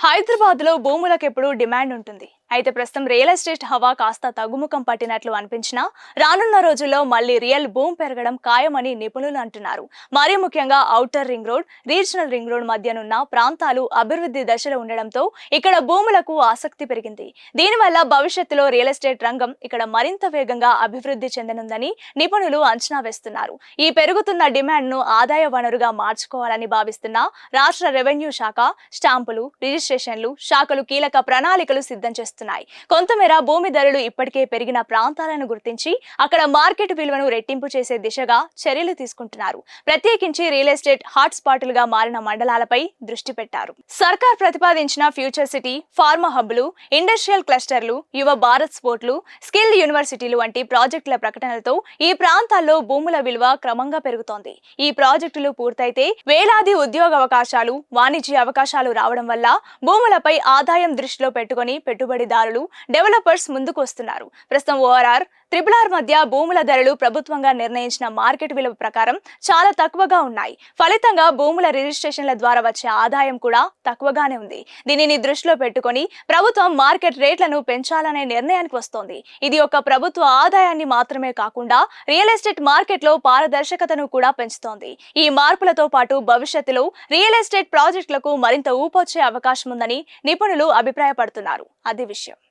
హైదరాబాద్లో భూములకు ఎప్పుడు డిమాండ్ ఉంటుంది? అయితే ప్రస్తుతం రియల్ ఎస్టేట్ హవా కాస్త తగ్గుముఖం పట్టినట్లు అనిపించినా రానున్న రోజుల్లో మళ్ళీ రియల్ భూమి పెరగడం ఖాయమని నిపుణులు అంటున్నారు. మరీ ముఖ్యంగా outer ring road regional ring road మధ్యనున్న ప్రాంతాలు అభివృద్ధి దశలో ఉండడంతో ఇక్కడ భూములకు ఆసక్తి పెరిగింది. దీనివల్ల భవిష్యత్తులో రియల్ ఎస్టేట్ రంగం ఇక్కడ మరింత వేగంగా అభివృద్ధి చెందనుందని నిపుణులు అంచనా వేస్తున్నారు. ఈ పెరుగుతున్న డిమాండ్ను ఆదాయ వనరుగా మార్చుకోవాలని భావిస్తున్న రాష్ట్ర రెవెన్యూ శాఖ స్టాంపులు రిజిస్ట్రేషన్లు శాఖలు కీలక ప్రణాళికలు సిద్ధం చేస్తున్నాయి కొంతమేర భూమి ధరలు ఇప్పటికే పెరిగిన ప్రాంతాలను గుర్తించి అక్కడ మార్కెట్ విలువను రెట్టింపు చేసే దిశగా చర్యలు తీసుకుంటున్నారు. ప్రత్యేకించి రియల్ ఎస్టేట్ హాట్స్పాట్లుగా మారిన మండలాలపై దృష్టి పెట్టారు. సర్కార్ ప్రతిపాదించిన ఫ్యూచర్ సిటీ ఫార్మా హబ్లు ఇండస్ట్రియల్ క్లస్టర్లు యువ భారత్ స్పోర్ట్లు స్కిల్ యూనివర్సిటీలు వంటి ప్రాజెక్టుల ప్రకటనలతో ఈ ప్రాంతాల్లో భూముల విలువ క్రమంగా పెరుగుతోంది. ఈ ప్రాజెక్టులు పూర్తయితే వేలాది ఉద్యోగ అవకాశాలు వాణిజ్య అవకాశాలు రావడం వల్ల భూములపై ఆదాయం దృష్టిలో పెట్టుకొని పెట్టుబడిదారులు డెవలపర్స్ ముందుకు వస్తున్నారు ప్రస్తుతం ఓఆర్ఆర్ త్రిపుల్ ఆర్ మధ్య భూముల ధరలు ప్రభుత్వంగా నిర్ణయించిన మార్కెట్ విలువ ప్రకారం చాలా తక్కువగా ఉన్నాయి. ఫలితంగా భూముల రిజిస్ట్రేషన్ల ద్వారా వచ్చే ఆదాయం కూడా తక్కువగానే ఉంది. దీనిని దృష్టిలో పెట్టుకొని ప్రభుత్వం మార్కెట్ రేట్లను పెంచాలనే నిర్ణయానికి వస్తోంది. ఇది ఒక ప్రభుత్వ ఆదాయాన్ని మాత్రమే కాకుండా రియల్ ఎస్టేట్ మార్కెట్లో పారదర్శకతను కూడా పెంచుతోంది. ఈ మార్పులతో పాటు భవిష్యత్తులో రియల్ ఎస్టేట్ ప్రాజెక్టులకు మరింత ఊపొచ్చే అవకాశం ఉందని నిపుణులు అభిప్రాయపడుతున్నారు. అది విషయం. кладовище.